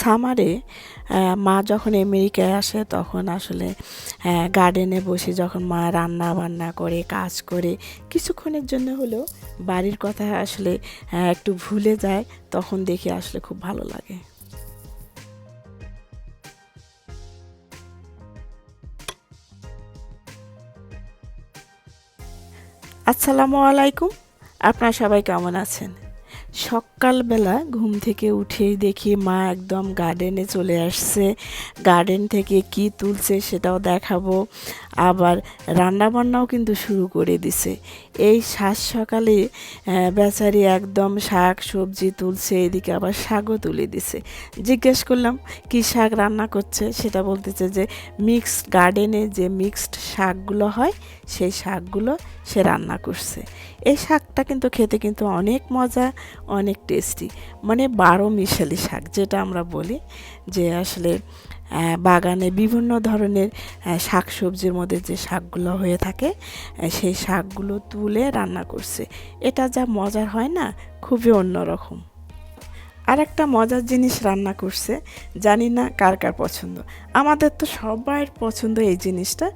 সামারে মা যখন আমেরিকায় আসে তখন আসলে গার্ডেনে বসে যখন মা রান্না বান্না করে, কাজ করে, কিছুক্ষণের জন্য হলেও বাড়ির কথা আসলে একটু ভুলে যায়, তখন দেখে আসলে খুব ভালো লাগে। আসসালামু আলাইকুম। আপনারা সবাই কেমন আছেন? সকালবেলা ঘুম থেকে উঠেই দেখি মা একদম গার্ডেনে চলে আসছে। গার্ডেন থেকে কি তুলছে সেটাও দেখাবো। আবার রান্নাবান্নাও কিন্তু শুরু করে দিছে। এই সাত সকালে বেচারি একদম শাক সবজি তুলছে, এদিকে আবার শাকও তুলে দিছে। জিজ্ঞেস করলাম, কি শাক রান্না করছে? সেটা বলতেছে যে মিক্সড গার্ডেনে যে মিক্সড শাকগুলো হয়, সেই শাকগুলো সে রান্না করছে। এই শাকটা কিন্তু খেতে কিন্তু অনেক মজা। অনেক টেস্টি মানে বারো মিশালি শাক, যেটা আমরা বলি যে আসলে বাগানে বিভিন্ন ধরনের শাক সবজির মধ্যে যে শাকগুলো হয়ে থাকে সেই শাকগুলো তুলে রান্না করছে। এটা যা মজার হয় না, খুবই অন্যরকম। আর একটা মজার জিনিস রান্না করছে, জানি না কার কার পছন্দ। আমাদের তো সবার পছন্দ এই জিনিসটা।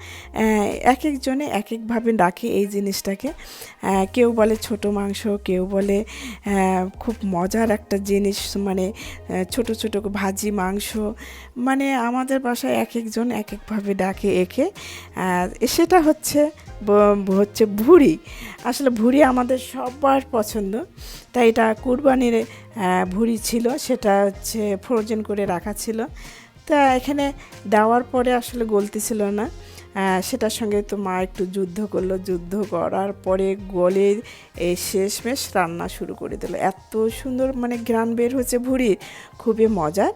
এক একজনে এক একভাবে ডাকে এই জিনিসটাকে। কেউ বলে ছোট মাংস, কেউ বলে খুব মজার একটা জিনিস মানে ছোট ছোট ভাজি মাংস। মানে আমাদের বাসায় এক একজন এক একভাবে ডাকে একে। সেটা হচ্ছে হচ্ছে ভুড়ি। আসলে ভুড়ি আমাদের সবার পছন্দ। তাই এটা কুরবানির ভুড়ি ছিল, সেটা হচ্ছে ফ্রোজেন করে রাখা ছিল। তা এখানে দেওয়ার পরে আসলে গলতি ছিল না। সেটার সঙ্গে তো মা একটু যুদ্ধ করল। যুদ্ধ করার পরে গলে এই শেষমেশ রান্না শুরু করে দিল। এত সুন্দর মানে গ্রান বের হচ্ছে ভুড়ির। খুবই মজার।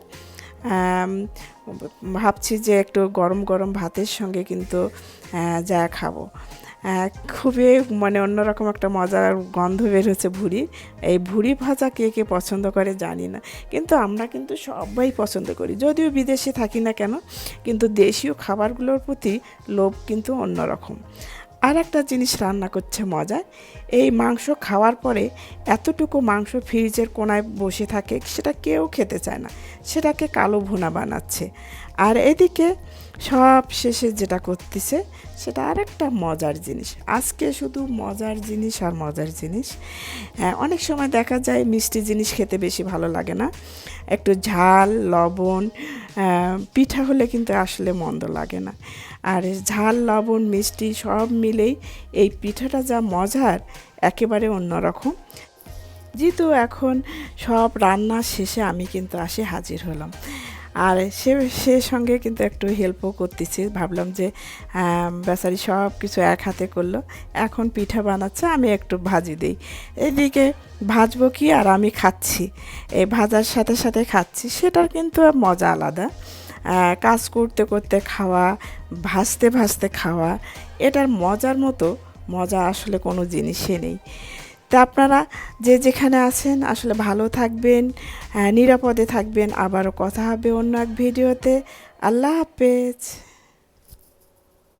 ভাবছি যে একটু গরম গরম ভাতের সঙ্গে কিন্তু যা খাব। খুবই মানে অন্যরকম একটা মজার গন্ধ বের হচ্ছে ভুড়ি। এই ভুড়ি ভাজা কে কে পছন্দ করে জানি না। কিন্তু আমরা কিন্তু সবাই পছন্দ করি। যদিও বিদেশে থাকি না কেন, কিন্তু দেশীয় খাবারগুলোর প্রতি লোভ কিন্তু অন্যরকম। আর একটা জিনিস রান্না করছে মজা এই মাংস খাওয়ার পরে এতটুকু মাংস ফ্রিজের কোনায় বসে থাকে সেটা কেউ খেতে চায় না সেটাকে কালো ভুনা বানাচ্ছে। আর এদিকে সব শেষে যেটা করতেছে সেটা আরেকটা মজার জিনিস। আজকে শুধু মজার জিনিস আর মজার জিনিস। হ্যাঁ, অনেক সময় দেখা যায় মিষ্টি জিনিস খেতে বেশি ভালো লাগে না। একটু ঝাল, লবণ পিঠা হলে কিন্তু আসলে মন্দ লাগে না। আর ঝাল, লবণ, মিষ্টি সব মিলেই এই পিঠাটা যা মজার, একেবারে অন্যরকম। যেহেতু এখন সব রান্না শেষে আমি কিন্তু আসে হাজির হলাম। আর সে সে সঙ্গে কিন্তু একটু হেল্পও করতেছি। ভাবলাম যে বেচারি সব কিছু এক হাতে করল। এখন পিঠা বানাচ্ছে, আমি একটু ভাজি দিই। এদিকে ভাজবো কি আর আমি খাচ্ছি। এই ভাজার সাথে সাথে খাচ্ছি, সেটার কিন্তু মজা আলাদা। কাজ করতে করতে খাওয়া, ভাজতে ভাজতে খাওয়া, এটার মজার মতো মজা আসলে কোনো জিনিসই নেই। তা আপনারা যে যেখানে আছেন আসলে ভালো থাকবেন নিরাপদে থাকবেন। আবারও কথা হবে অন্য এক ভিডিওতে। আল্লাহ হাফেজ।